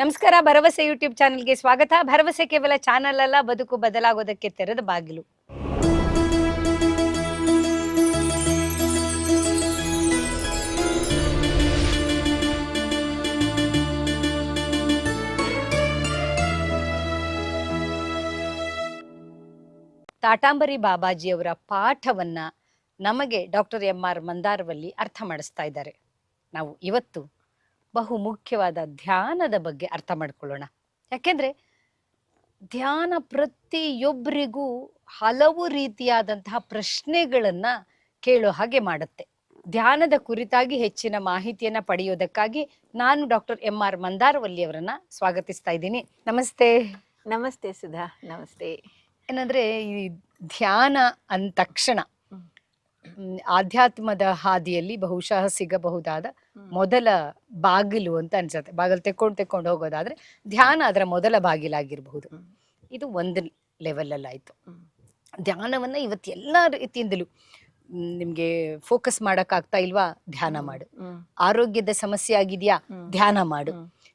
ನಮಸ್ಕಾರ, ಭರವಸೆ ಯೂಟ್ಯೂಬ್ ಚಾನೆಲ್ಗೆ ಸ್ವಾಗತ. ಭರವಸೆ ಕೇವಲ ಚಾನಲ್ ಅಲ್ಲ, ಬದುಕು ಬದಲಾಗೋದಕ್ಕೆ ತೆರೆದ ಬಾಗಿಲು. ತಾಟಾಂಬರಿ ಬಾಬಾಜಿಯವರ ಪಾಠವನ್ನ ನಮಗೆ ಡಾಕ್ಟರ್ ಎಂ ಆರ್ ಮಂದಾರವಲ್ಲಿ ಅರ್ಥ ಮಾಡಿಸ್ತಾ ಇದ್ದಾರೆ. ನಾವು ಇವತ್ತು ಬಹು ಮುಖ್ಯವಾದ ಧ್ಯಾನದ ಬಗ್ಗೆ ಅರ್ಥ ಮಾಡ್ಕೊಳ್ಳೋಣ. ಯಾಕೆಂದ್ರೆ ಧ್ಯಾನ ಪ್ರತಿಯೊಬ್ಬರಿಗೂ ಹಲವು ರೀತಿಯಾದಂತಹ ಪ್ರಶ್ನೆಗಳನ್ನ ಕೇಳೋ ಹಾಗೆ ಮಾಡುತ್ತೆ. ಧ್ಯಾನದ ಕುರಿತಾಗಿ ಹೆಚ್ಚಿನ ಮಾಹಿತಿಯನ್ನ ಪಡೆಯೋದಕ್ಕಾಗಿ ನಾನು ಡಾಕ್ಟರ್ ಎಂ ಆರ್ ಮಂದಾರವಲ್ಲಿ ಅವರನ್ನ ಸ್ವಾಗತಿಸ್ತಾ ಇದ್ದೀನಿ. ನಮಸ್ತೆ. ನಮಸ್ತೆ ಸುಧಾ ನಮಸ್ತೆ. ಏನಂದ್ರೆ ಈ ಧ್ಯಾನ ಅಂದ ತಕ್ಷಣ ಆಧ್ಯಾತ್ಮದ ಹಾದಿಯಲ್ಲಿ ಬಹುಶಃ ಸಿಗಬಹುದಾದ ಮೊದಲ ಬಾಗಿಲು ಅಂತ ಅನ್ಸುತ್ತೆ. ಬಾಗಿಲು ತೆಕ್ಕೊಂಡು ತೆಕ್ಕೊಂಡು ಹೋಗೋದಾದ್ರೆ ಧ್ಯಾನ ಅದರ ಮೊದಲ ಬಾಗಿಲಾಗಿರಬಹುದು. ಇದು ಒಂದು ಲೆವೆಲ್ ಆಯ್ತು ಧ್ಯಾನವನ್ನ ಇವತ್ತು ಎಲ್ಲ ರೀತಿಯಿಂದಲೂ ನಿಮ್ಗೆ ಫೋಕಸ್ ಮಾಡಕ್ ಆಗ್ತಾ ಇಲ್ವಾ? ಧ್ಯಾನ ಮಾಡು. ಆರೋಗ್ಯದ ಸಮಸ್ಯೆ ಆಗಿದ್ಯಾ? ಧ್ಯಾನ ಮಾಡು.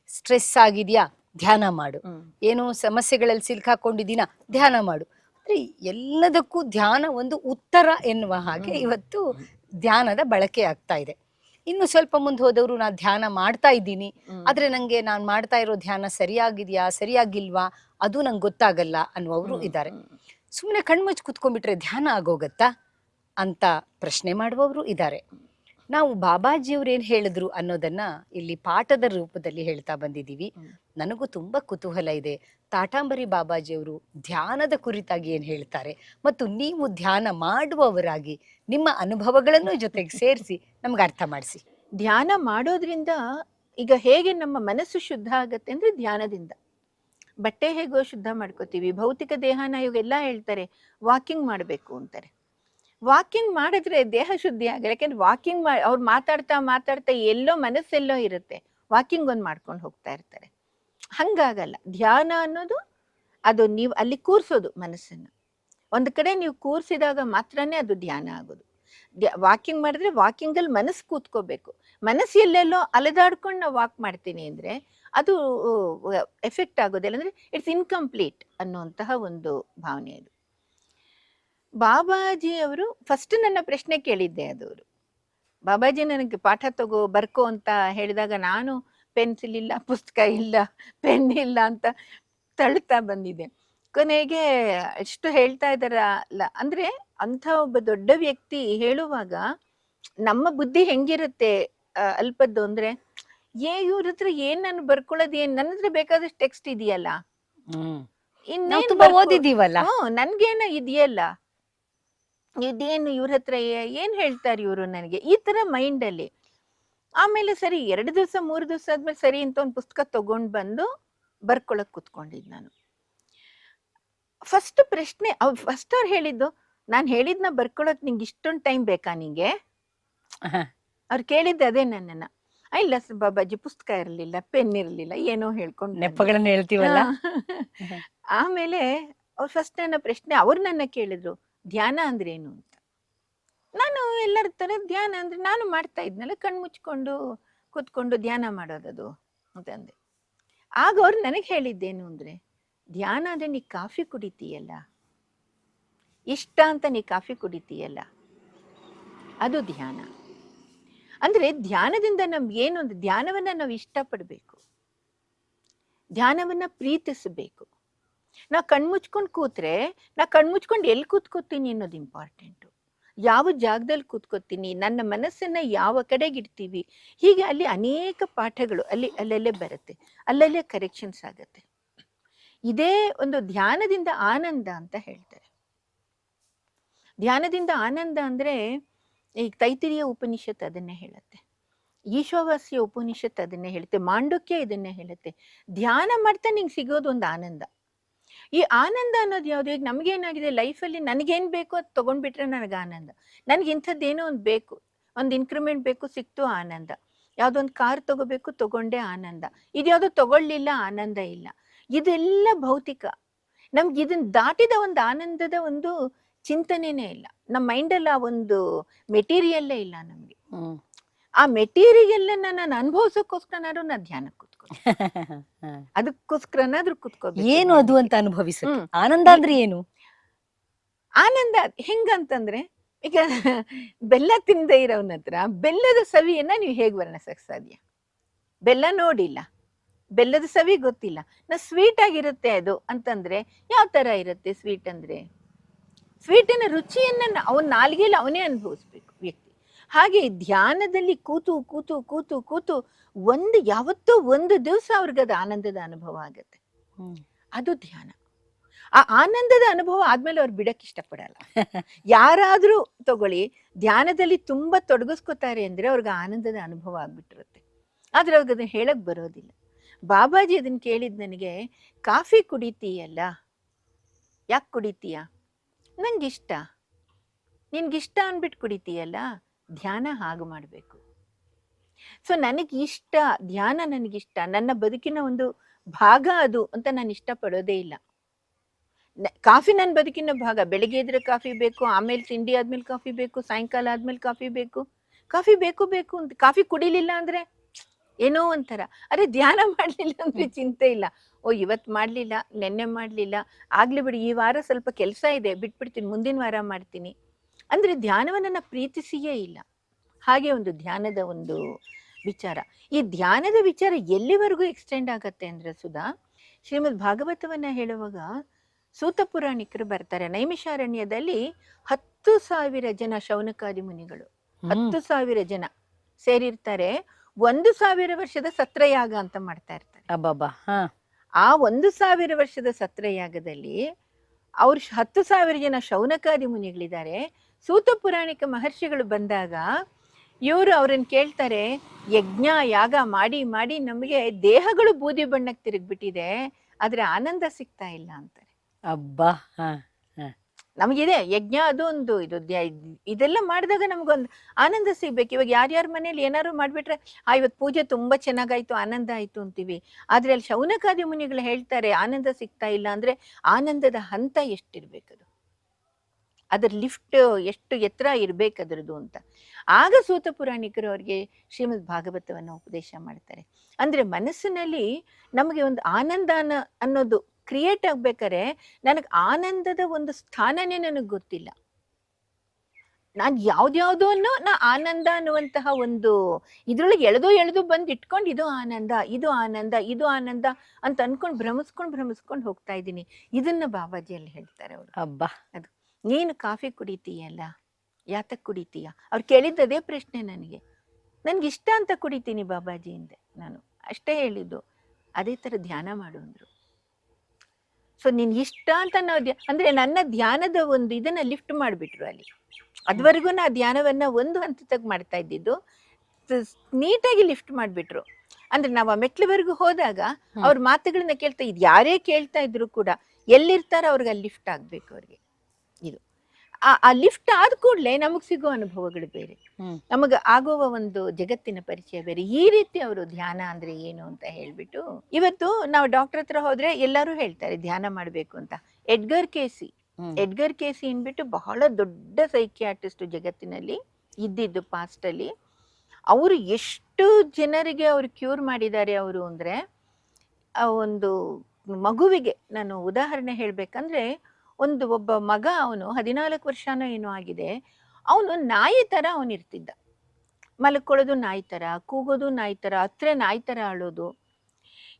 ಸ್ಟ್ರೆಸ್ ಆಗಿದ್ಯಾ? ಧ್ಯಾನ ಮಾಡು. ಏನೋ ಏನು ಸಮಸ್ಯೆಗಳಲ್ಲಿ ಸಿಲ್ಕಾಕೊಂಡಿದ್ದೀನ? ಧ್ಯಾನ ಮಾಡು. ಅಂದ್ರೆ ಎಲ್ಲದಕ್ಕೂ ಧ್ಯಾನ ಒಂದು ಉತ್ತರ ಎನ್ನುವ ಹಾಗೆ ಇವತ್ತು ಧ್ಯಾನದ ಬಳಕೆ ಆಗ್ತಾ ಇದೆ ಇನ್ನು ಸ್ವಲ್ಪ ಮುಂದೆ ಹೋದವರು ನಾನು ಧ್ಯಾನ ಮಾಡ್ತಾ ಇದ್ದೀನಿ. ಆದ್ರೆ ನಂಗೆ ನಾನ್ ಮಾಡ್ತಾ ಇರೋ ಧ್ಯಾನ ಸರಿಯಾಗಿದೆಯಾ ಸರಿಯಾಗಿಲ್ವಾ ಅದು ನಂಗೆ ಗೊತ್ತಾಗಲ್ಲ ಅನ್ನುವರು. ಇದ್ದಾರೆ. ಸುಮ್ಮನೆ ಕಣ್ಮುಚ್ಚಿ ಕುತ್ಕೊಂಡ್ಬಿಟ್ರೆ ಧ್ಯಾನ ಆಗೋಗತ್ತಾ ಅಂತ ಪ್ರಶ್ನೆ ಮಾಡುವವರು ಇದ್ದಾರೆ ನಾವು ಬಾಬಾಜಿಯವ್ರು ಏನ್ ಹೇಳಿದ್ರು ಅನ್ನೋದನ್ನ ಇಲ್ಲಿ ಪಾಠದ ರೂಪದಲ್ಲಿ ಹೇಳ್ತಾ ಬಂದಿದ್ದೀವಿ. ನನಗೂ ತುಂಬಾ ಕುತೂಹಲ ಇದೆ. ತಾಟಾಂಬರಿ ಬಾಬಾಜಿಯವರು ಧ್ಯಾನದ ಕುರಿತಾಗಿ ಏನ್ ಹೇಳ್ತಾರೆ ಮತ್ತು ನೀವು ಧ್ಯಾನ ಮಾಡುವವರಾಗಿ ನಿಮ್ಮ ಅನುಭವಗಳನ್ನು ಜೊತೆಗೆ ಸೇರಿಸಿ ನಮ್ಗೆ ಅರ್ಥ ಮಾಡಿಸಿ. ಧ್ಯಾನ ಮಾಡೋದ್ರಿಂದ ಈಗ ಹೇಗೆ ನಮ್ಮ ಮನಸ್ಸು ಶುದ್ಧ ಆಗತ್ತೆ ಅಂದ್ರೆ ಧ್ಯಾನದಿಂದ. ಬಟ್ಟೆ ಹೇಗೋ ಶುದ್ಧ ಮಾಡ್ಕೋತೀವಿ ಭೌತಿಕ ದೇಹನ ಇವಾಗೆಲ್ಲ ಹೇಳ್ತಾರೆ ವಾಕಿಂಗ್ ಮಾಡಬೇಕು ಅಂತಾರೆ. ವಾಕಿಂಗ್ ಮಾಡಿದ್ರೆ ದೇಹ ಶುದ್ಧಿ ಆಗಲ್ಲ. ಯಾಕೆಂದ್ರೆ ವಾಕಿಂಗ್ ಮಾ, ಅವ್ರು ಮಾತಾಡ್ತಾ ಮಾತಾಡ್ತಾ ಎಲ್ಲೋ ಮನಸ್ಸೆಲ್ಲೋ ಇರುತ್ತೆ. ವಾಕಿಂಗ್ ಒಂದು ಮಾಡ್ಕೊಂಡು ಹೋಗ್ತಾ ಇರ್ತಾರೆ. ಹಂಗಾಗಲ್ಲ. ಧ್ಯಾನ ಅನ್ನೋದು ಅದು ನೀವು ಅಲ್ಲಿ ಕೂರಿಸೋದು ಮನಸ್ಸನ್ನು. ಒಂದು ಕಡೆ ನೀವು ಕೂರ್ಸಿದಾಗ ಮಾತ್ರನೇ ಅದು ಧ್ಯಾನ ಆಗೋದು. ವಾಕಿಂಗ್ ಮಾಡಿದ್ರೆ ವಾಕಿಂಗಲ್ಲಿ ಮನಸ್ಸು ಕೂತ್ಕೋಬೇಕು. ಮನಸ್ಸು ಎಲ್ಲೆಲ್ಲೋ ಅಲೆದಾಡ್ಕೊಂಡು ನಾವು ವಾಕ್ ಮಾಡ್ತೀನಿ ಅಂದರೆ ಅದು ಎಫೆಕ್ಟ್ ಆಗೋದಿಲ್ಲ. ಅಂದರೆ ಇಟ್ಸ್ ಇನ್ಕಂಪ್ಲೀಟ್ ಅನ್ನುವಂತಹ ಒಂದು ಭಾವನೆ ಅದು. ಬಾಬಾಜಿ ಅವರು ಫಸ್ಟ್ ನನ್ನ ಪ್ರಶ್ನೆ ಕೇಳಿದ್ದೆ ಅದವರು ಬಾಬಾಜಿ ನನಗೆ ಪಾಠ ತಗೋ ಬರ್ಕೋ ಅಂತ ಹೇಳಿದಾಗ ನಾನು ಪೆನ್ಸಿಲ್ ಇಲ್ಲ ಪುಸ್ತಕ ಇಲ್ಲ ಪೆನ್ ಇಲ್ಲ ಅಂತ ತಳ್ತಾ ಬಂದಿದ್ದೆ. ಕೊನೆಗೆ ಎಷ್ಟು ಹೇಳ್ತಾ ಇದ್ದಾರಲ್ಲ ಅಂದ್ರೆ ಅಂಥ ಒಬ್ಬ ದೊಡ್ಡ ವ್ಯಕ್ತಿ ಹೇಳುವಾಗ ನಮ್ಮ ಬುದ್ಧಿ ಹೆಂಗಿರುತ್ತೆ ಅಲ್ಪದ್ದು ಅಂದ್ರೆ ಏ ಇವ್ರ ಹತ್ರ ಏನ್ ನಾನು ಬರ್ಕೊಳ್ಳೋದು ಏನ್ ನನ್ನ ಹತ್ರ ಬೇಕಾದಷ್ಟು ಟೆಕ್ಸ್ಟ್ ಇದೆಯಲ್ಲ? ಇನ್ನೇನು ಓದಿದೀವಲ್ಲ ನನ್ಗೇನ ಇದೆಯಲ್ಲ? ಇದೇನು ಇವ್ರ ಹತ್ರ ಏನು ಹೇಳ್ತಾರೆ ಇವರು ನನಗೆ? ಈ ತರ ಮೈಂಡ್ ಅಲ್ಲಿ. ಆಮೇಲೆ ಸರಿ ಎರಡು ದಿವಸ ಮೂರು ದಿವಸ ಆದ್ಮೇಲೆ ಸರಿ ಅಂತ ಒಂದು ಪುಸ್ತಕ ತಗೊಂಡ್ ಬಂದು ಬರ್ಕೊಳಕ್ ಕುತ್ಕೊಂಡಿದ್ ನಾನು. ಫಸ್ಟ್ ಪ್ರಶ್ನೆ ಫಸ್ಟ್ ಅವ್ರು ಹೇಳಿದ್ದು ನಾನು ಹೇಳಿದ್ನ ಬರ್ಕೊಳಕ್ ನಿಂಗೆ ಇಷ್ಟೊಂದು ಟೈಮ್ ಬೇಕಾ ನಿಂಗೆ. ಅವ್ರು ಕೇಳಿದ್ದು ಅದೇ ನನ್ನನ್ನ. ಇಲ್ಲ ಬಾಬಾಜಿ ಪುಸ್ತಕ ಇರಲಿಲ್ಲ ಪೆನ್ ಇರಲಿಲ್ಲ ಏನೋ ಹೇಳ್ಕೊಂಡು. ನೆಪಗಳನ್ನ ಹೇಳ್ತೀವಲ್ಲ? ಆಮೇಲೆ ಅವ್ರು ಫಸ್ಟ್ ನನ್ನ ಪ್ರಶ್ನೆ ಅವ್ರು ನನ್ನ ಕೇಳಿದ್ರು. ಧ್ಯಾನ ಅಂದ್ರೆ ಏನು ಅಂತ. ನಾನು ಎಲ್ಲರ ತರ ಧ್ಯಾನ ಅಂದ್ರೆ ನಾನು ಮಾಡ್ತಾ ಇದ್ನಲ್ಲ, ಕಣ್ಣು ಮುಚ್ಕೊಂಡು ಕೂತ್ಕೊಂಡು ಧ್ಯಾನ ಮಾಡೋದದು ಅಂತಂದೆ. ಆಗ ಅವ್ರು ನನಗೆ ಹೇಳಿದ್ದೇನು ಅಂದ್ರೆ, ಧ್ಯಾನ ಅಂದ್ರೆ ನೀ ಕಾಫಿ ಕುಡಿತೀಯಲ್ಲ? ಇಷ್ಟ ಅಂತ ನೀ ಕಾಫಿ ಕುಡಿತೀಯಲ್ಲ? ಅದು ಧ್ಯಾನ. ಅಂದ್ರೆ ಧ್ಯಾನದಿಂದ ನಮ್ಗೆ ಏನೊಂದು, ಧ್ಯಾನವನ್ನ ನಾವು ಇಷ್ಟಪಡಬೇಕು. ಧ್ಯಾನವನ್ನ ಪ್ರೀತಿಸಬೇಕು. ನಾ ಕಣ್ಮುಚ್ಕೊಂಡು ಕೂತ್ರೆ, ನಾ ಕಣ್ಮುಚ್ಕೊಂಡು ಎಲ್ಲಿ ಕೂತ್ಕೋತೀನಿ ಅನ್ನೋದು ಇಂಪಾರ್ಟೆಂಟು ಯಾವ ಜಾಗದಲ್ಲಿ ಕೂತ್ಕೋತೀನಿ, ನನ್ನ ಮನಸ್ಸನ್ನ ಯಾವ ಕಡೆಗೆ ಇಡ್ತೀವಿ? ಹೀಗೆ ಅಲ್ಲಿ ಅನೇಕ ಪಾಠಗಳು ಅಲ್ಲಿ ಅಲ್ಲಲ್ಲೇ ಬರುತ್ತೆ, ಅಲ್ಲಲ್ಲೇ ಕರೆಕ್ಷನ್ಸ್ ಆಗತ್ತೆ. ಇದೇ ಒಂದು ಧ್ಯಾನದಿಂದ ಆನಂದ ಅಂತ ಹೇಳ್ತಾರೆ. ಧ್ಯಾನದಿಂದ ಆನಂದ ಅಂದ್ರೆ ಈಗ ತೈತಿರಿಯ ಉಪನಿಷತ್ ಅದನ್ನೇ ಹೇಳುತ್ತೆ. ಈಶಾವಾಸ್ಯ ಉಪನಿಷತ್ ಅದನ್ನೇ ಹೇಳುತ್ತೆ, ಮಾಂಡುಕ್ಯ ಇದನ್ನೇ ಹೇಳುತ್ತೆ. ಧ್ಯಾನ ಮಾಡ್ತಾ ನಿಂಗೆ ಸಿಗೋದು ಒಂದು ಆನಂದ. ಈ ಆನಂದ ಅನ್ನೋದು ಯಾವುದು? ಈಗ ನಮಗೇನಾಗಿದೆ? ಲೈಫಲ್ಲಿ ನನಗೇನು ಬೇಕೋ ಅದು ತೊಗೊಂಡ್ಬಿಟ್ರೆ ನನಗೆ ಆನಂದ. ನನಗೆ ಇಂಥದ್ದೇನೋ ಒಂದು ಬೇಕು. ಒಂದು ಇನ್ಕ್ರಿಮೆಂಟ್ ಬೇಕು ಸಿಕ್ತು ಆನಂದ. ಯಾವುದೋ ಒಂದು ಕಾರ್ ತಗೋಬೇಕು ತಗೊಂಡೆ ಆನಂದ. ಇದ್ಯಾವುದೋ ತಗೊಳ್ಳಿಲ್ಲ ಆನಂದ ಇಲ್ಲ. ಇದೆಲ್ಲ ಭೌತಿಕ. ನಮ್ಗೆ ಇದನ್ನ ದಾಟಿದ ಒಂದು ಆನಂದದ ಒಂದು ಚಿಂತನೆನೇ ಇಲ್ಲ. ನಮ್ಮ ಮೈಂಡಲ್ಲಿ ಆ ಒಂದು ಮೆಟೀರಿಯಲ್ಲೇ ಇಲ್ಲ ನಮಗೆ. ಆ ಮೆಟೀರಿಯಲ್ ನಾನು ಅನುಭವಿಸೋಕ್ಕೋಸ್ಕರ ನಾನು ಧ್ಯಾನಕ್ಕೆ ಅದಕ್ಕೋಸ್ಕರನಾದ್ರೂ ಕುತ್ಕೋಬೇಕು ಏನು ಅದು ಅಂತ ಅನುಭವಿಸ ಹ್ಮ್. ಆನಂದ ಅಂದ್ರೆ ಏನು? ಆನಂದ ಹೆಂಗಂತಂದ್ರೆ ಈಗ ಬೆಲ್ಲ ತಿಂದೇ ಇರೋನ ಹತ್ರ ಬೆಲ್ಲದ ಸವಿಯನ್ನ ನೀವು ಹೇಗೆ ವರ್ಣಿಸಕ್ ಸಾಧ್ಯ ಬೆಲ್ಲ ನೋಡಿಲ್ಲ. ಬೆಲ್ಲದ ಸವಿ ಗೊತ್ತಿಲ್ಲ. ನಾ ಸ್ವೀಟ್ ಆಗಿರುತ್ತೆ ಅದು ಅಂತಂದ್ರೆ ಯಾವ ತರ ಇರುತ್ತೆ ಸ್ವೀಟ್ ಅಂದ್ರೆ? ಸ್ವೀಟಿನ ರುಚಿಯನ್ನ ಅವನ ನಾಲ್ಗೆಯಲ್ಲಿ ಅವನೇ ಅನುಭವಿಸ್ಬೇಕು ವ್ಯಕ್ತಿ. ಹಾಗೆ ಧ್ಯಾನದಲ್ಲಿ ಕೂತು ಕೂತು ಕೂತು ಕೂತು ಒಂದು ಯಾವತ್ತೋ ಒಂದು ದಿವಸ ಅವ್ರಿಗೆ ಅದು ಆನಂದದ ಅನುಭವ ಆಗುತ್ತೆ. ಅದು ಧ್ಯಾನ. ಆ ಆನಂದದ ಅನುಭವ ಆದ್ಮೇಲೆ ಅವ್ರು ಬಿಡಕ್ ಇಷ್ಟಪಡಲ್ಲ. ಯಾರಾದ್ರೂ ತಗೊಳ್ಳಿ ಧ್ಯಾನದಲ್ಲಿ ತುಂಬಾ ತೊಡಗಿಸ್ಕೊತಾರೆ ಅಂದ್ರೆ ಅವ್ರಿಗೆ ಆನಂದದ ಅನುಭವ ಆಗ್ಬಿಟ್ಟಿರುತ್ತೆ. ಆದ್ರೆ ಅವ್ರಿಗೆ ಅದನ್ನ ಹೇಳಕ್ ಬರೋದಿಲ್ಲ. ಬಾಬಾಜಿ ಅದನ್ನ ಕೇಳಿದ್ ನನಗೆ ಕಾಫಿ ಕುಡಿತೀಯಲ್ಲ? ಯಾಕೆ ಕುಡಿತೀಯ? ನಂಗಿಷ್ಟ. ನಿನ್ಗಿಷ್ಟ ಅನ್ಬಿಟ್ಟು ಕುಡಿತೀಯಲ್ಲ? ಧ್ಯಾನ ಹಾಗೆ ಮಾಡಬೇಕು. ಸೊ ನನಗೆ ಇಷ್ಟ ಧ್ಯಾನ ನನಗಿಷ್ಟ ನನ್ನ ಬದುಕಿನ ಒಂದು ಭಾಗ ಅದು ಅಂತ ನಾನು ಇಷ್ಟಪಡೋದೇ ಇಲ್ಲ. ಕಾಫಿ ನನ್ನ ಬದುಕಿನ ಭಾಗ ಬೆಳಿಗ್ಗೆ ಇದ್ರೆ ಕಾಫಿ ಬೇಕು ಆಮೇಲೆ ತಿಂಡಿ ಆದ್ಮೇಲೆ ಕಾಫಿ ಬೇಕು ಸಾಯಂಕಾಲ ಆದ್ಮೇಲೆ ಕಾಫಿ ಬೇಕು. ಕಾಫಿ ಬೇಕು ಬೇಕು ಅಂತ ಕಾಫಿ ಕುಡಿಲಿಲ್ಲ ಅಂದ್ರೆ ಏನೋ ಒಂಥರ. ಅರೆ ಧ್ಯಾನ ಮಾಡ್ಲಿಲ್ಲ ಅಂದ್ರೆ ಚಿಂತೆ ಇಲ್ಲ. ಓ ಇವತ್ತು ಮಾಡಲಿಲ್ಲ ನೆನ್ನೆ ಮಾಡ್ಲಿಲ್ಲ. ಆಗ್ಲಿ ಬಿಡಿ ಈ ವಾರ ಸ್ವಲ್ಪ ಕೆಲಸ ಇದೆ ಬಿಟ್ಬಿಡ್ತೀನಿ ಮುಂದಿನ ವಾರ ಮಾಡ್ತೀನಿ. ಅಂದ್ರೆ ಧ್ಯಾನವನ್ನ ನಾ ಪ್ರೀತಿಸಿಯೇ ಇಲ್ಲ. ಹಾಗೆ ಒಂದು ಧ್ಯಾನದ ಒಂದು ವಿಚಾರ. ಈ ಧ್ಯಾನದ ವಿಚಾರ ಎಲ್ಲಿವರೆಗೂ ಎಕ್ಸ್ಟೆಂಡ್ ಆಗತ್ತೆ ಅಂದ್ರೆ ಸುಧಾ ಶ್ರೀಮದ್ ಭಾಗವತವನ್ನ ಹೇಳುವಾಗ ಸೂತ ಪುರಾಣಿಕರು ಬರ್ತಾರೆ. ನೈಮಿಷಾರಣ್ಯದಲ್ಲಿ ಹತ್ತು ಸಾವಿರ ಜನ ಶೌನಕಾದಿ ಮುನಿಗಳು. ಹತ್ತು ಸಾವಿರ ಜನ ಸೇರಿರ್ತಾರೆ. ಒಂದು ಸಾವಿರ ವರ್ಷದ ಸತ್ರಯಾಗ ಅಂತ ಮಾಡ್ತಾ ಇರ್ತಾರೆ. ಆ ಒಂದು ಸಾವಿರ ವರ್ಷದ ಸತ್ರಯಾಗದಲ್ಲಿ ಅವ್ರು ಹತ್ತು ಸಾವಿರ ಜನ ಶೌನಕಾದಿ ಮುನಿಗಳಿದ್ದಾರೆ. ಸೂತ ಪುರಾಣಿಕ ಮಹರ್ಷಿಗಳು ಬಂದಾಗ ಇವರು ಅವ್ರನ್ನ ಕೇಳ್ತಾರೆ ಯಜ್ಞ ಯಾಗ ಮಾಡಿ ಮಾಡಿ ನಮಗೆ ದೇಹಗಳು ಬೂದಿ ಬಣ್ಣಕ್ಕೆ ತಿರುಗ್ಬಿಟ್ಟಿದೆ ಆದ್ರೆ ಆನಂದ ಸಿಗ್ತಾ ಇಲ್ಲ ಅಂತಾರೆ. ಅಬ್ಬಾ ನಮಗಿದೆ ಯಜ್ಞ ಅದು ಒಂದು ಇದು ಇದೆಲ್ಲ ಮಾಡಿದಾಗ ನಮ್ಗೊಂದು ಆನಂದ ಸಿಗ್ಬೇಕು. ಇವಾಗ ಯಾರ್ಯಾರ ಮನೇಲಿ ಏನಾದ್ರು ಮಾಡಿಬಿಟ್ರೆ ಆ ಇವತ್ತು ಪೂಜೆ ತುಂಬಾ ಚೆನ್ನಾಗಾಯ್ತು ಆನಂದ ಆಯ್ತು ಅಂತೀವಿ. ಆದ್ರೆ ಅಲ್ಲಿ ಶೌನಕಾದಿ ಮುನಿಗಳು ಹೇಳ್ತಾರೆ ಆನಂದ ಸಿಗ್ತಾ ಇಲ್ಲ ಅಂದ್ರೆ ಆನಂದದ ಹಂತ ಎಷ್ಟಿರ್ಬೇಕದು? ಅದರ ಲಿಫ್ಟ್ ಎಷ್ಟು ಎತ್ತರ ಇರಬೇಕು ಅದರದ್ದು ಅಂತ. ಆಗ ಸೂತ ಪುರಾಣಿಕರು ಅವ್ರಿಗೆ ಶ್ರೀಮದ್ ಭಾಗವತವನ್ನು ಉಪದೇಶ ಮಾಡ್ತಾರೆ. ಅಂದ್ರೆ ಮನಸ್ಸಿನಲ್ಲಿ ನಮಗೆ ಒಂದು ಆನಂದ ಅನ್ನೋ- ಅನ್ನೋದು ಕ್ರಿಯೇಟ್ ಆಗ್ಬೇಕಾರೆ ನನಗೆ ಆನಂದದ ಒಂದು ಸ್ಥಾನನೇ ನನಗೆ ಗೊತ್ತಿಲ್ಲ. ನಾನು ಅನ್ನೋ ನಾ ಆನಂದ ಅನ್ನುವಂತಹ ಒಂದು ಇದ್ರೊಳಗೆ ಎಳೆದು ಎಳೆದು ಬಂದು ಇಟ್ಕೊಂಡು ಇದು ಆನಂದ ಇದು ಆನಂದ ಇದು ಆನಂದ ಅಂತ ಅನ್ಕೊಂಡು ಭ್ರಮಿಸ್ಕೊಂಡು ಭ್ರಮಿಸ್ಕೊಂಡು ಹೋಗ್ತಾ ಇದ್ದೀನಿ. ಇದನ್ನ ಬಾಬಾಜಿಯಲ್ಲಿ ಹೇಳ್ತಾರೆ ಅವರು. ಅಬ್ಬಾ ನೀನು ಕಾಫಿ ಕುಡಿತೀಯಲ್ಲ? ಯಾತಕ್ ಕುಡಿತೀಯ? ಅವ್ರು ಕೇಳಿದ್ದದೇ ಪ್ರಶ್ನೆ ನನಗೆ. ನನ್ಗೆ ಇಷ್ಟ ಅಂತ ಕುಡಿತೀನಿ ಬಾಬಾಜಿ ಹಿಂದೆ ನಾನು. ಅಷ್ಟೇ ಹೇಳಿದ್ದು. ಅದೇ ಥರ ಧ್ಯಾನ ಮಾಡು ಅಂದ್ರು. ಸೊ ನಿನ್ ಇಷ್ಟ ಅಂತ ನಾವು ಅಂದ್ರೆ ನನ್ನ ಧ್ಯಾನದ ಒಂದು ಇದನ್ನ ಲಿಫ್ಟ್ ಮಾಡಿಬಿಟ್ರು ಅಲ್ಲಿ. ಅದುವರೆಗೂ ನಾ ಧ್ಯಾನವನ್ನ ಒಂದು ಹಂತದಾಗ ಮಾಡ್ತಾ ಇದ್ದಿದ್ದು. ನೀಟಾಗಿ ಲಿಫ್ಟ್ ಮಾಡಿಬಿಟ್ರು. ಅಂದ್ರೆ ನಾವು ಆ ಮೆಟ್ಲವರೆಗೂ ಹೋದಾಗ. ಅವ್ರ ಮಾತುಗಳನ್ನ ಕೇಳ್ತಾ ಇದ್ ಯಾರೇ ಕೇಳ್ತಾ ಇದ್ರು ಕೂಡ ಎಲ್ಲಿರ್ತಾರೋ ಅವ್ರಿಗೆ ಅಲ್ಲಿ ಲಿಫ್ಟ್ ಆಗ್ಬೇಕು ಅವ್ರಿಗೆ. ಆ- ಲಿಫ್ಟ್ ಆದ ಕೂಡಲೇ ನಮಗ್ ಸಿಗೋ ಅನುಭವಗಳು ಬೇರೆ. ನಮಗೆ ಆಗುವ ಒಂದು ಜಗತ್ತಿನ ಪರಿಚಯ ಬೇರೆ. ಈ ರೀತಿ ಅವರು ಧ್ಯಾನ ಅಂದ್ರೆ ಏನು ಅಂತ ಹೇಳ್ಬಿಟ್ಟು ಇವತ್ತು ನಾವು ಡಾಕ್ಟರ್ ಹತ್ರ ಹೋದ್ರೆ ಎಲ್ಲರೂ ಹೇಳ್ತಾರೆ ಧ್ಯಾನ ಮಾಡ್ಬೇಕು ಅಂತ. ಎಡ್ಗರ್ ಕೇಸಿ. ಎಡ್ಗರ್ ಕೇಸಿ ಅನ್ಬಿಟ್ಟು ಬಹಳ ದೊಡ್ಡ ಸೈಕಿಯಾಟಿಸ್ಟ್ ಜಗತ್ತಿನಲ್ಲಿ ಇದ್ದಿದ್ದು ಪಾಸ್ಟ್ ಅಲ್ಲಿ. ಅವರು ಎಷ್ಟು ಜನರಿಗೆ ಅವರು ಕ್ಯೂರ್ ಮಾಡಿದ್ದಾರೆ ಅವರು ಅಂದ್ರೆ ಆ ಒಂದು ಮಗುವಿಗೆ ನಾನು ಉದಾಹರಣೆ ಹೇಳ್ಬೇಕಂದ್ರೆ ಒಂದು ಒಬ್ಬ ಮಗ ಅವನು ಹದಿನಾಲ್ಕು ವರ್ಷನೋ ಏನೋ ಆಗಿದೆ, ಅವನು ನಾಯಿ ತರ ಅವನಿರ್ತಿದ್ದ ಮಲ್ಕೊಳ್ಳೋದು ನಾಯಿ ತರ, ಕೂಗೋದು ನಾಯಿ ತರ, ಹತ್ರ ನಾಯಿ ತರ ಆಳೋದು.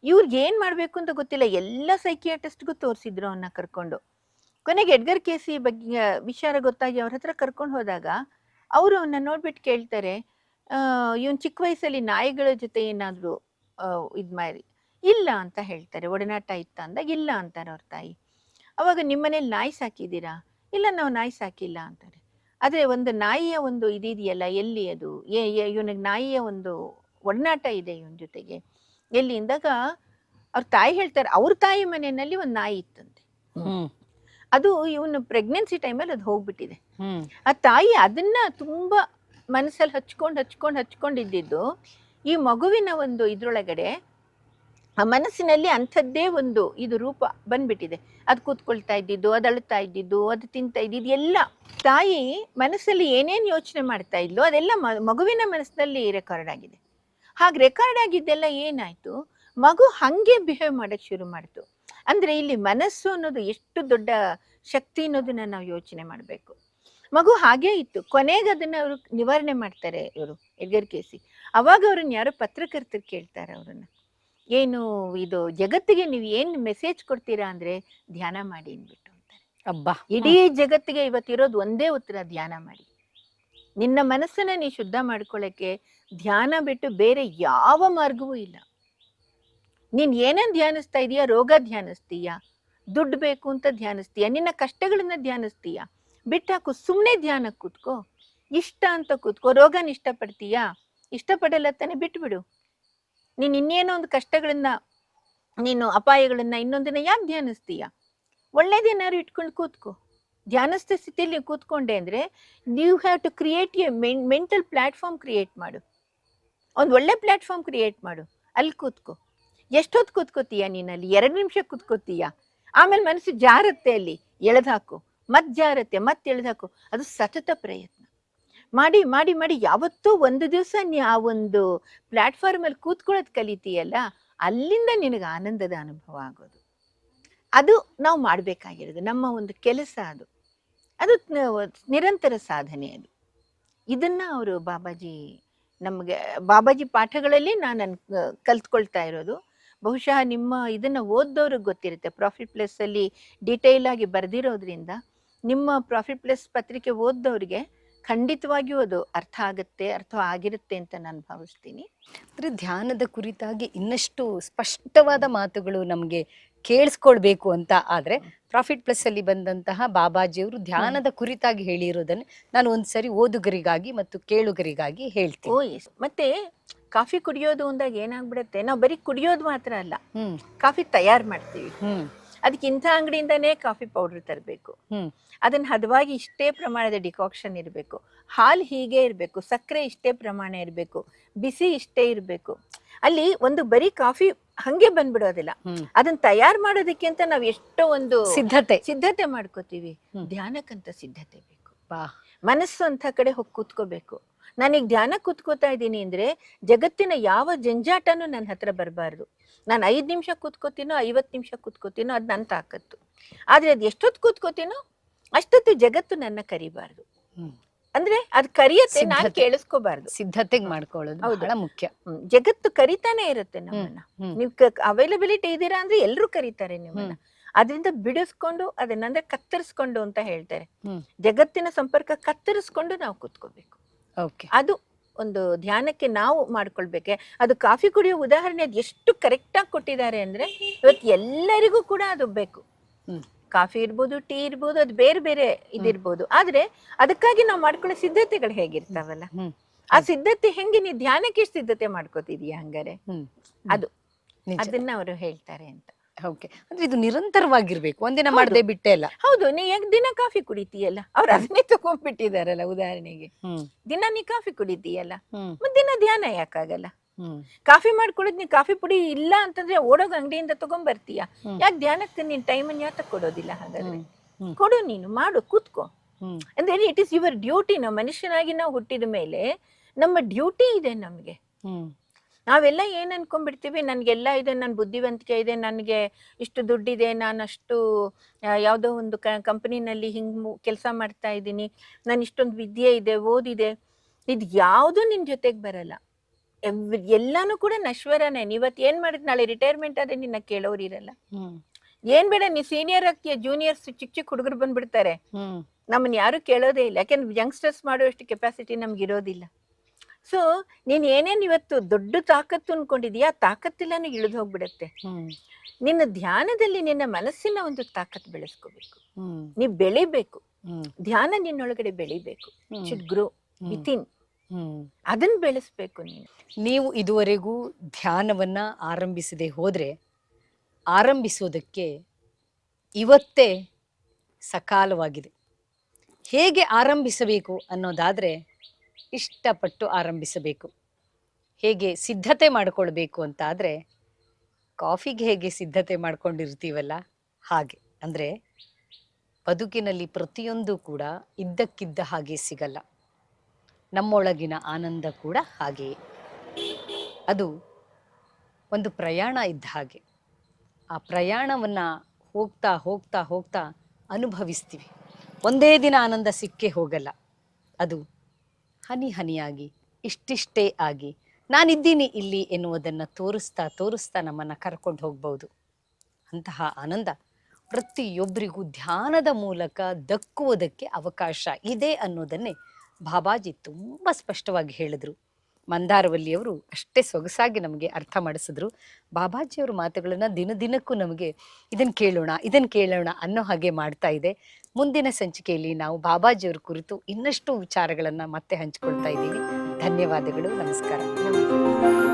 ಇವ್ರಿಗೆ ಏನು ಮಾಡಬೇಕು ಅಂತ ಗೊತ್ತಿಲ್ಲ, ಎಲ್ಲ ಸೈಕಿಯಾಟಿಸ್ಟ್ಗೂ ತೋರಿಸಿದ್ರು ಅವನ್ನ ಕರ್ಕೊಂಡು. ಕೊನೆಗೆ ಎಡ್ಗರ್ ಕೇಸಿ ಬಗ್ಗೆ, ವಿಚಾರ ಗೊತ್ತಾಗಿ ಅವ್ರ ಹತ್ರ ಕರ್ಕೊಂಡು ಹೋದಾಗ ಅವರು ಅವನ್ನ ನೋಡ್ಬಿಟ್ಟು ಕೇಳ್ತಾರೆ ಇವನ್ ಚಿಕ್ಕ ವಯಸ್ಸಲ್ಲಿ ನಾಯಿಗಳ ಜೊತೆ ಏನಾದರೂ ಇದು ಮಾಡಿ ಇಲ್ಲ ಅಂತ ಹೇಳ್ತಾರೆ, ಒಡನಾಟ ಇತ್ತ ಅಂದಾಗ ಇಲ್ಲ ಅಂತಾರೆ ಅವ್ರ ತಾಯಿ. ಅವಾಗ ನಿಮ್ಮನೇಲಿ ನಾಯಿ ಸಾಕಿದ್ದೀರಾ? ಇಲ್ಲ ನಾವು ನಾಯಿ ಸಾಕಿಲ್ಲ ಅಂತಾರೆ. ಆದರೆ ಒಂದು ನಾಯಿಯ ಒಂದು ಇದಿದೆಯಲ್ಲ ಎಲ್ಲಿ ಅದು? ಏ ಇವನಿಗೆ ನಾಯಿಯ ಒಂದು ಒಡನಾಟ ಇದೆ ಇವನ ಜೊತೆಗೆ. ಎಲ್ಲಿ ಇಂದಾಗ ಅವ್ರ ತಾಯಿ ಹೇಳ್ತಾರೆ ಅವ್ರ ತಾಯಿ ಮನೆಯಲ್ಲಿ ಒಂದು ನಾಯಿ ಇತ್ತಂತೆ. ಅದು ಇವನು ಪ್ರೆಗ್ನೆನ್ಸಿ ಟೈಮಲ್ಲಿ ಅದು ಹೋಗ್ಬಿಟ್ಟಿದೆ. ಆ ತಾಯಿ ಅದನ್ನ ತುಂಬಾ ಮನಸ್ಸಲ್ಲಿ ಹಚ್ಕೊಂಡು ಹಚ್ಕೊಂಡು ಹಚ್ಕೊಂಡಿದ್ದಿದ್ದು ಈ ಮಗುವಿನ ಒಂದು ಇದ್ರೊಳಗಡೆ ಆ ಮನಸ್ಸಿನಲ್ಲಿ ಅಂಥದ್ದೇ ಒಂದು ಇದು ರೂಪ ಬಂದ್ಬಿಟ್ಟಿದೆ. ಅದು ಕೂತ್ಕೊಳ್ತಾ ಇದ್ದಿದ್ದು, ಅದು ಅಳುತ್ತಾ ಇದ್ದಿದ್ದು, ಅದು ತಿಂತಾ ಇದ್ದಿದ್ದು, ಎಲ್ಲ ತಾಯಿ ಮನಸ್ಸಲ್ಲಿ ಏನೇನು ಯೋಚನೆ ಮಾಡ್ತಾ ಇದ್ಲೋ ಅದೆಲ್ಲ ಮಗುವಿನ ಮನಸ್ಸಿನಲ್ಲಿ ರೆಕಾರ್ಡ್ ಆಗಿದೆ. ಹಾಗೆ ರೆಕಾರ್ಡ್ ಆಗಿದ್ದೆಲ್ಲ ಏನಾಯಿತು? ಮಗು ಹಾಗೆ ಬಿಹೇವ್ ಮಾಡಕ್ ಶುರು ಮಾಡಿತು. ಅಂದ್ರೆ ಇಲ್ಲಿ ಮನಸ್ಸು ಅನ್ನೋದು ಎಷ್ಟು ದೊಡ್ಡ ಶಕ್ತಿ ಅನ್ನೋದನ್ನ ನಾವು ಯೋಚನೆ ಮಾಡಬೇಕು. ಮಗು ಹಾಗೇ ಇತ್ತು. ಕೊನೆಗೆ ಅದನ್ನ ಅವರು ನಿವಾರಣೆ ಮಾಡ್ತಾರೆ ಇವರು, ಎಡ್ಗರ್ ಕೇಸಿ ಅವಾಗ ಅವ್ರನ್ನ ಯಾರೋ ಪತ್ರಕರ್ತರು ಕೇಳ್ತಾರೆ ಅವ್ರನ್ನ. ಏನು ಇದು ಜಗತ್ತಿಗೆ ನೀವು ಏನ್ ಮೆಸೇಜ್ ಕೊಡ್ತೀರಾ ಅಂದ್ರೆ ಧ್ಯಾನ ಮಾಡಿ ಅಂದ್ಬಿಟ್ಟು ಅಂತಾರೆ. ಅಬ್ಬಾ ಇಡೀ ಜಗತ್ತಿಗೆ ಇವತ್ತಿರೋದು ಒಂದೇ ಉತ್ತರ ಧ್ಯಾನ ಮಾಡಿ. ನಿನ್ನ ಮನಸ್ಸನ್ನ ನೀ ಶುದ್ಧ ಮಾಡ್ಕೊಳ್ಳಕ್ಕೆ ಧ್ಯಾನ ಬಿಟ್ಟು ಬೇರೆ ಯಾವ ಮಾರ್ಗವೂ ಇಲ್ಲ. ನೀನ್ ಏನೇನ್ ಧ್ಯಾನಿಸ್ತಾ ಇದೀಯಾ? ರೋಗ ಧ್ಯಾನಿಸ್ತೀಯಾ? ದುಡ್ಡು ಬೇಕು ಅಂತ ಧ್ಯಾನಿಸ್ತೀಯಾ? ನಿನ್ನ ಕಷ್ಟಗಳನ್ನ ಧ್ಯಾನಿಸ್ತೀಯಾ? ಬಿಟ್ಟಾಕು ಸುಮ್ಮನೆ ಧ್ಯಾನಕ್ಕೆ ಕೂತ್ಕೋ. ಇಷ್ಟ ಅಂತ ಕೂತ್ಕೋ. ರೋಗನ ಇಷ್ಟಪಡ್ತೀಯಾ? ಇಷ್ಟಪಡಲ್ಲ ತಾನೆ ಬಿಟ್ಬಿಡು. ನೀನ್ ಇನ್ನೇನೋ ಒಂದು ಕಷ್ಟಗಳನ್ನ, ನೀನು ಅಪಾಯಗಳನ್ನ ಇನ್ನೊಂದಿನ ಯಾಕೆ ಧ್ಯಾನಿಸ್ತೀಯ? ಒಳ್ಳೇದೇನಾದ್ರು ಇಟ್ಕೊಂಡು ಕೂತ್ಕೋ. ಧ್ಯಾನಸ್ಥ ಸ್ಥಿತಿಯಲ್ಲಿ ಕೂತ್ಕೊಂಡೆ ಅಂದ್ರೆ you have to create a mental platform create ಮಾಡು. ಒಂದು ಒಳ್ಳೆ ಪ್ಲಾಟ್ಫಾರ್ಮ್ ಕ್ರಿಯೇಟ್ ಮಾಡು. ಅಲ್ಲಿ ಕೂತ್ಕೋ. ಎಷ್ಟೊತ್ತು ಕೂತ್ಕೋತೀಯ ನೀನಲ್ಲಿ ಎರಡು ನಿಮಿಷ ಕೂತ್ಕೋತೀಯ? ಆಮೇಲೆ ಮನಸ್ಸು ಜಾರತ್ತೆ ಅಲ್ಲಿ. ಎಳೆದಾಕು ಮತ್ ಜಾರತ್ತೆ ಮತ್ತೆ ಎಳೆದಾಕು ಅದು ಸತತ ಪ್ರಯತ್ನ. ಮಾಡಿ ಮಾಡಿ ಮಾಡಿ. ಯಾವತ್ತೂ ಒಂದು ದಿವಸ ನೀ ಆ ಒಂದು ಪ್ಲಾಟ್ಫಾರ್ಮ್ ಅಲ್ಲಿ ಕೂತ್ಕೊಳ್ಳೋದು ಕಲಿತೀಯಲ್ಲ, ಅಲ್ಲಿಂದ ನಿನಗೆ ಆನಂದದ ಅನುಭವ ಆಗೋದು. ಅದು ನಾವು ಮಾಡಬೇಕಾಗಿರೋದು. ನಮ್ಮ ಒಂದು ಕೆಲಸ ಅದು. ಅದು ನಿರಂತರ ಸಾಧನೆ ಅದು. ಇದನ್ನ ಅವರು ಬಾಬಾಜಿ ನಮಗೆ, ಬಾಬಾಜಿ ಪಾಠಗಳಲ್ಲಿ ನಾನು ಕಲ್ತ್ಕೊಳ್ತಾ ಇರೋದು. ಬಹುಶಃ ನಿಮ್ಮ ಇದನ್ನ ಓದ್ದವ್ರಿಗೆ ಗೊತ್ತಿರುತ್ತೆ. ಪ್ರಾಫಿಟ್ ಪ್ಲಸ್ ಅಲ್ಲಿ ಡೀಟೇಲ್ ಆಗಿ ಬರೆದಿರೋದ್ರಿಂದ ನಿಮ್ಮ ಪ್ರಾಫಿಟ್ ಪ್ಲಸ್ ಪತ್ರಿಕೆ ಓದ್ದವ್ರಿಗೆ ಖಂಡಿತವಾಗಿಯೂ ಅದು ಅರ್ಥ ಆಗುತ್ತೆ ಅರ್ಥ ಆಗಿರುತ್ತೆ ಅಂತ ನಾನು ಭಾವಿಸ್ತೀನಿ. ಅಂದರೆ ಧ್ಯಾನದ ಕುರಿತಾಗಿ ಇನ್ನಷ್ಟು ಸ್ಪಷ್ಟವಾದ ಮಾತುಗಳು ನಮಗೆ ಕೇಳಿಸ್ಕೊಳ್ಬೇಕು ಅಂತ ಆದರೆ ಪ್ರಾಫಿಟ್ ಪ್ಲಸ್ ಅಲ್ಲಿ ಬಂದಂತಹ ಬಾಬಾಜಿಯವರು ಧ್ಯಾನದ ಕುರಿತಾಗಿ ಹೇಳಿರೋದನ್ನು ನಾನು ಒಂದ್ಸರಿ ಓದುಗರಿಗಾಗಿ ಮತ್ತು ಕೇಳುಗರಿಗಾಗಿ ಓ ಹೇಳ್ತೀನಿ ಎಸ್. ಮತ್ತೆ ಕಾಫಿ ಕುಡಿಯೋದು ಅಂದಾಗ ಏನಾಗ್ಬಿಡುತ್ತೆ? ನಾವು ಬರೀ ಕುಡಿಯೋದು ಮಾತ್ರ ಅಲ್ಲ ಕಾಫಿ ತಯಾರು ಮಾಡ್ತೀವಿ. ಅದಕ್ಕೆ ಇಂಥ ಅಂಗಡಿಯಿಂದನೇ ಕಾಫಿ ಪೌಡರ್ ತರಬೇಕು. ಅದನ್ನ ಹದವಾಗಿ ಇಷ್ಟೇ ಪ್ರಮಾಣದ ಡಿಕಾಕ್ಷನ್ ಇರಬೇಕು. ಹಾಲು ಹೀಗೆ ಇರಬೇಕು ಸಕ್ಕರೆ ಇಷ್ಟೇ ಪ್ರಮಾಣ ಇರಬೇಕು ಬಿಸಿ ಇಷ್ಟೇ ಇರಬೇಕು. ಅಲ್ಲಿ ಒಂದು ಬರೀ ಕಾಫಿ ಹಂಗೆ ಬಂದ್ಬಿಡೋದಿಲ್ಲ. ಅದನ್ನ ತಯಾರು ಮಾಡೋದಕ್ಕೆ ಅಂತ ನಾವು ಎಷ್ಟೋ ಒಂದು ಸಿದ್ಧತೆ. ಸಿದ್ಧತೆ ಮಾಡ್ಕೋತೀವಿ. ಧ್ಯಾನಕ್ಕಂತ ಸಿದ್ಧತೆ ಬೇಕು. ಬಾ. ಮನಸ್ಸು ಅಂತ ಕಡೆ ಹೋಗಿ ಕೂತ್ಕೋಬೇಕು. ನಾನೀಗ ಧ್ಯಾನ ಕೂತ್ಕೋತಾ ಇದ್ದೀನಿ ಅಂದ್ರೆ ಜಗತ್ತಿನ ಯಾವ ಜಂಜಾಟನೂ ನನ್ನ ಹತ್ರ ಬರಬಾರ್ದು. ನಾನು ಐದು ನಿಮಿಷ ಕೂತ್ಕೋತೀನೋ ಐವತ್ತು ನಿಮಿಷ ಕೂತ್ಕೋತೀನೋ ಅದು ನನ್ನ ತಾಕತ್ತು. ಆದ್ರೆ ಅದು ಎಷ್ಟೊತ್ತು ಕೂತ್ಕೋತೀನೋ ಅಷ್ಟೊತ್ತು ಜಗತ್ತು ನನ್ನ ಕರಿಬಾರ್ದು. ಅಂದ್ರೆ ಅದ್ ಕರಿಯತ್ತೆ ನಾನು. ಕೇಳಿಸ್ಕೋಬಾರ್ದು. ಸಿದ್ಧತೆಗೆ ಮಾಡ್ಕೊಳ್ಳೋದು ಹೌದು. ಬಹಳ ಮುಖ್ಯ. ಜಗತ್ತು ಕರಿತಾನೆ ಇರುತ್ತೆ ನಮ್ಮನ್ನ. ನೀವು ಅವೈಲಬಿಲಿಟಿ ಇದ್ದೀರಾ ಅಂದ್ರೆ ಎಲ್ಲರೂ ಕರೀತಾರೆ ನಿಮ್ಮನ್ನ. ಅದರಿಂದ ಬಿಡಿಸ್ಕೊಂಡು ಅದನ್ನ ಅಂದ್ರೆ ಕತ್ತರಿಸ್ಕೊಂಡು ಅಂತ ಹೇಳ್ತಾರೆ. ಜಗತ್ತಿನ ಸಂಪರ್ಕ ಕತ್ತರಿಸ್ಕೊಂಡು ನಾವು ಕೂತ್ಕೋಬೇಕು. ಓಕೆ ಅದು ಒಂದು ಧ್ಯಾನಕ್ಕೆ ನಾವು ಮಾಡ್ಕೊಳ್ಬೇಕೆ. ಅದು ಕಾಫಿ ಕುಡಿಯೋ ಉದಾಹರಣೆ ಅದು ಎಷ್ಟು ಕರೆಕ್ಟ್ ಆಗಿ ಕೊಟ್ಟಿದ್ದಾರೆ ಅಂದ್ರೆ ಇವತ್ತು ಎಲ್ಲರಿಗೂ ಕೂಡ ಅದು ಬೇಕು. ಕಾಫಿ ಇರ್ಬೋದು ಟೀ ಇರ್ಬೋದು ಅದು ಬೇರೆ ಬೇರೆ ಇದಿರ್ಬೋದು. ಆದ್ರೆ ಅದಕ್ಕಾಗಿ ನಾವು ಮಾಡ್ಕೊಳ್ಳೋ ಸಿದ್ಧತೆಗಳು ಹೇಗಿರ್ತಾವಲ್ಲ? ಆ ಸಿದ್ಧತೆ ಹೆಂಗೆ ನೀ ಧ್ಯಾನಕ್ಕೆ ಸಿದ್ಧತೆ ಮಾಡ್ಕೋತಿದೀಯ ಹಂಗಾರೆ? ಅದು ಅದನ್ನ ಅವರು ಹೇಳ್ತಾರೆ ಅಂತ. ಓಕೆ ಅಂದ್ರೆ ಇದು ನಿರಂತರವಾಗಿರ್ಬೇಕು. ಒಂದಿನ. ಮಾಡದೆ ಬಿಟ್ಟೆ ಅಲ್ಲ. ಹೌದು. ನೀ ಯಾಕೆ ದಿನ ಕಾಫಿ ಕುಡಿತೀಯಲ್ಲ? ಅವ್ರು ಅದನ್ನೇ ತಗೊಂಡ್ಬಿಟ್ಟಿದಾರಲ್ಲ ಉದಾಹರಣೆಗೆ. ದಿನ ನೀ ಕಾಫಿ ಕುಡಿತೀಯಲ್ಲ? ದಿನ ಧ್ಯಾನ ಯಾಕಾಗಲ್ಲ? ಕಾಫಿ ಮಾಡ್ಕೊಡೋದ್ ನೀ ಕಾಫಿ ಪುಡಿ ಇಲ್ಲ ಅಂತಂದ್ರೆ ಓಡೋಗ ಅಂಗಡಿಯಿಂದ ತಗೊಂಡ್ಬರ್ತೀಯ. ಯಾಕೆ ಧ್ಯಾನಕ್ಕೆ ನೀನ್ ಟೈಮ್ ಅನ್ನ ಯಾತಕ್ ಕೊಡೋದಿಲ್ಲ ಹಾಗಾದ್ರೆ. ಕೊಡು ನೀನು ಮಾಡು ಕೂತ್ಕೋ. ಅಂದ್ರೆ ಇಟ್ ಇಸ್ ಯುವರ್ ಡ್ಯೂಟಿ ನಾವು ಮನುಷ್ಯನಾಗಿ ನಾವು ಹುಟ್ಟಿದ ಮೇಲೆ ನಮ್ಮ ಡ್ಯೂಟಿ ಇದೆ ನಮ್ಗೆ. ನಾವೆಲ್ಲ ಏನ್ ಅನ್ಕೊಂಡ್ಬಿಡ್ತೀವಿ? ನನ್ಗೆಲ್ಲ ಇದೆ ನನ್ನ ಬುದ್ಧಿವಂತಿಕೆ ಇದೆ ನನಗೆ ಇಷ್ಟು ದುಡ್ಡಿದೆ ನಾನು ಅಷ್ಟು ಯಾವುದೋ ಒಂದು ಕಂಪನಿನಲ್ಲಿ ಹಿಂಗ್ ಕೆಲಸ ಮಾಡ್ತಾ ಇದ್ದೀನಿ ನಾನು ಇಷ್ಟೊಂದು ವಿದ್ಯೆ ಇದೆ ಓದಿದೆ ಇದು ಯಾವುದು ನಿನ್ ಜೊತೆಗೆ ಬರಲ್ಲ. ಎವ್ರಿ ಎಲ್ಲಾನು ಕೂಡ ನಶ್ವರನೇ ಇವತ್ತು ಏನ್ ಮಾಡಿದ್ ನಾಳೆ ರಿಟೈರ್ಮೆಂಟ್ ಆದ್ರೆ ನಿನ್ನ ಕೇಳೋರು ಇರಲ್ಲ. ಏನ್ ಬೇಡ ನೀ ಸೀನಿಯರ್ ಆಗ್ತೀಯ ಜೂನಿಯರ್ಸ್ ಚಿಕ್ಕ ಚಿಕ್ಕ ಹುಡುಗರು ಬಂದ್ಬಿಡ್ತಾರೆ. ನಮ್ಮನ್ನ ಯಾರು ಕೇಳೋದೇ ಇಲ್ಲ ಯಾಕಂದ್ರೆ ಯಂಗ್ಸ್ಟರ್ಸ್ ಮಾಡುವಷ್ಟು ಕೆಪಾಸಿಟಿ ನಮ್ಗೆ ಇರೋದಿಲ್ಲ ಸೊ ನೀನ್ ಏನೇನ್ ಇವತ್ತು ದೊಡ್ಡ ತಾಕತ್ತು ಅನ್ಕೊಂಡಿದೀಯ ಆ ತಾಕತ್ತೆಲ್ಲಾನು ಇಳಿದು ಹೋಗ್ಬಿಡತ್ತೆ. ನಿನ್ನ ಧ್ಯಾನದಲ್ಲಿ ನಿನ್ನ ಮನಸ್ಸಿನ ಒಂದು ತಾಕತ್ ಬೆಳೆಸ್ಕೋಬೇಕು. ನೀ ಬೆಳಿಬೇಕು. ಧ್ಯಾನ ನಿನ್ನೊಳಗಡೆ ಬೆಳಿಬೇಕು. Should grow. ವಿತಿನ್ ಅದನ್ನ ಬೆಳೆಸ್ಬೇಕು ನೀನು. ನೀವು ಇದುವರೆಗೂ ಧ್ಯಾನವನ್ನ ಆರಂಭಿಸದೆ ಹೋದ್ರೆ ಆರಂಭಿಸೋದಕ್ಕೆ ಇವತ್ತೇ ಸಕಾಲವಾಗಿದೆ. ಹೇಗೆ ಆರಂಭಿಸಬೇಕು ಅನ್ನೋದಾದ್ರೆ ಇಷ್ಟಪಟ್ಟು ಆರಂಭಿಸಬೇಕು. ಹೇಗೆ ಸಿದ್ಧತೆ ಮಾಡಿಕೊಳ್ಬೇಕು ಅಂತ ಆದರೆ ಕಾಫಿಗೆ ಹೇಗೆ ಸಿದ್ಧತೆ ಮಾಡ್ಕೊಂಡಿರ್ತೀವಲ್ಲ ಹಾಗೆ. ಅಂದ್ರೆ, ಬದುಕಿನಲ್ಲಿ ಪ್ರತಿಯೊಂದು ಕೂಡ ಇದ್ದಕ್ಕಿದ್ದ ಹಾಗೆ ಸಿಗಲ್ಲ. ನಮ್ಮೊಳಗಿನ ಆನಂದ ಕೂಡ ಹಾಗೆಯೇ. ಅದು ಒಂದು ಪ್ರಯಾಣ ಇದ್ದ ಹಾಗೆ. ಆ ಪ್ರಯಾಣವನ್ನು ಹೋಗ್ತಾ ಹೋಗ್ತಾ ಹೋಗ್ತಾ ಅನುಭವಿಸ್ತೀವಿ. ಒಂದೇ ದಿನ ಆನಂದ ಸಿಕ್ಕೇ ಹೋಗಲ್ಲ. ಅದು ಹನಿ ಹನಿಯಾಗಿ, ಇಷ್ಟಿಷ್ಟೇ ಆಗಿ. ನಾನಿದ್ದೀನಿ ಇಲ್ಲಿ ಎನ್ನುವುದನ್ನು ತೋರಿಸ್ತಾ ತೋರಿಸ್ತಾ ನಮ್ಮನ್ನು ಕರ್ಕೊಂಡು ಹೋಗ್ಬೋದು. ಅಂತಹ ಆನಂದ ಪ್ರತಿಯೊಬ್ಬರಿಗೂ ಧ್ಯಾನದ ಮೂಲಕ ದಕ್ಕುವುದಕ್ಕೆ ಅವಕಾಶ ಇದೆ ಅನ್ನೋದನ್ನೇ ಬಾಬಾಜಿ ತುಂಬ ಸ್ಪಷ್ಟವಾಗಿ ಹೇಳಿದರು. ಮಂದಾರವಲ್ಲಿಯವರು ಅಷ್ಟೇ ಸೊಗಸಾಗಿ ನಮಗೆ ಅರ್ಥ ಮಾಡಿಸಿದ್ರು. ಬಾಬಾಜಿಯವ್ರ ಮಾತುಗಳನ್ನು ದಿನ ದಿನಕ್ಕೂ ನಮಗೆ ಇದನ್ನು ಕೇಳೋಣ ಇದನ್ನು ಕೇಳೋಣ ಅನ್ನೋ ಹಾಗೆ ಮಾಡ್ತಾ ಇದೆ. ಮುಂದಿನ ಸಂಚಿಕೆಯಲ್ಲಿ ನಾವು ಬಾಬಾಜಿಯವ್ರ ಕುರಿತು ಇನ್ನಷ್ಟು ವಿಚಾರಗಳನ್ನು ಮತ್ತೆ ಹಂಚಿಕೊಳ್ತಾ ಇದ್ದೀವಿ. ಧನ್ಯವಾದಗಳು. ನಮಸ್ಕಾರ.